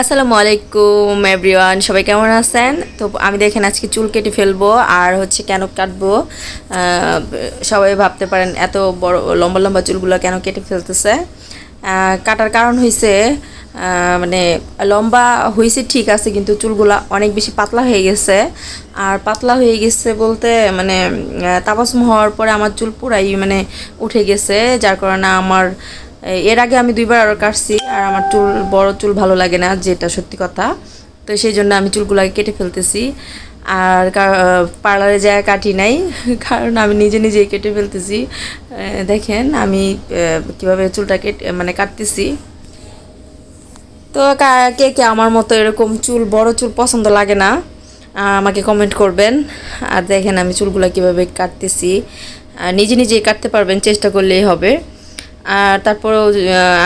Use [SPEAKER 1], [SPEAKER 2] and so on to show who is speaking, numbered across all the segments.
[SPEAKER 1] আসসালামু আলাইকুম এভরিওয়ান সবাই কেমন আছেন? তো আমি দেখেন আজকে চুল কেটে ফেলব আর হচ্ছে কেন কাটবো। সবাই ভাবতে পারেন এত বড়, লম্বা লম্বা চুলগুলো কেন কেটে ফেলতেছে। কাটার কারণ হয়েছে মানে লম্বা হয়েছে ঠিক আছে, কিন্তু চুলগুলা অনেক বেশি পাতলা হয়ে গেছে। আর পাতলা হয়ে গেছে বলতে মানে তাবাসম হওয়ার পরে আমার চুল পুরাই মানে উঠে গেছে, যার কারণে আমার এর আগে আমি দুইবার আরও কাটছি, আর আমার চুল, বড় চুল ভালো লাগে না, যেটা সত্যি কথা। তো সেই জন্য আমি চুলগুলোকে কেটে ফেলতেছি। আর পার্লারে যায় কাটি নাই, কারণ আমি নিজে নিজেই কেটে ফেলতেছি। দেখেন আমি কীভাবে চুলটা কেটে মানে কাটতেছি। তো কে কে আমার মতো এরকম চুল, বড় চুল পছন্দ লাগে না আমাকে কমেন্ট করবেন। আর দেখেন আমি চুলগুলো কীভাবে কাটতেছি। নিজে নিজেই কাটতে পারবেন, চেষ্টা করলেই হবে। আর তারপরেও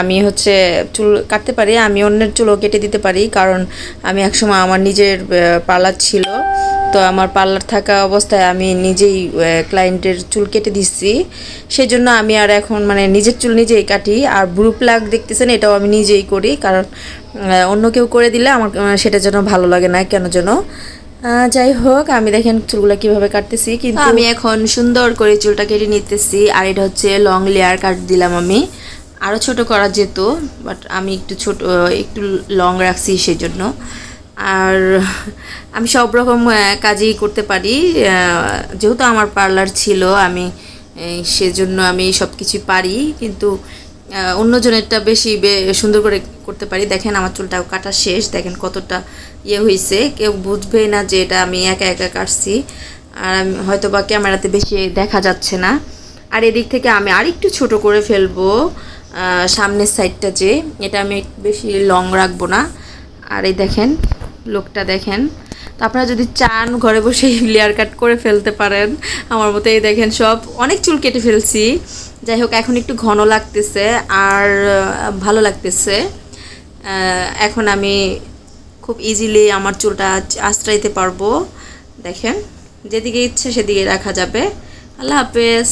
[SPEAKER 1] আমি হচ্ছে চুল কাটতে পারি, আমি অন্যের চুলও কেটে দিতে পারি, কারণ আমি একসময় আমার নিজের পার্লার ছিল। তো আমার পার্লার থাকা অবস্থায় আমি নিজেই ক্লায়েন্টের চুল কেটে দিচ্ছি। সেই জন্য আমি আর এখন মানে নিজের চুল নিজেই কাটি, আর ব্রু প্লাগ দেখতেছেন, এটাও আমি নিজেই করি, কারণ অন্য কেউ করে দিলে আমার সেটা যেন ভালো লাগে না, কেন যেন। যাই হোক, আমি দেখেন চুলগুলো কীভাবে কাটতেছি, কিন্তু আমি এখন সুন্দর করে চুলটা কেটে নিতেছি, আর এটা হচ্ছে লং লেয়ার কাট দিলাম আমি। আরও ছোট করা যেত বাট আমি একটু ছোট, একটু লং রাখছি সেই জন্য আর আমি সব রকম কাজই করতে পারি যেহেতু আমার পার্লার ছিল, আমি সেজন্য আমি সব কিছু পারি, কিন্তু অন্যজনেরটা বেশি সুন্দর করে করতে পারি। দেখেন আমার চুলটাও কাটা শেষ। দেখেন কতটা ইয়ে হয়েছে কেউ বুঝবেই না যে এটা আমি একা একা কাটছি। আর আমি হয়তো বা ক্যামেরাতে বেশি দেখা যাচ্ছে না। আর এদিক থেকে আমি আরেকটু ছোট করে ফেলব। সামনের সাইডটা যে, এটা আমি বেশি লং রাখব না। আর এই দেখেন, লোকটা দেখেন। তো আপনারা যদি চান ঘরে বসে লেয়ার কাট করে ফেলতে পারেন। আমার মতো এই দেখেন সব অনেক চুল কেটে ফেলছি। যাই হোক, এখন একটু ঘন লাগতেছে আর ভালো লাগতেছে। এখন আমি খুব ইজিলি আমার চুলটা আশ্রাইতে পারব। দেখেন, যেদিকে ইচ্ছে সেদিকে রাখা যাবে। আল্লাহ হাফেজ।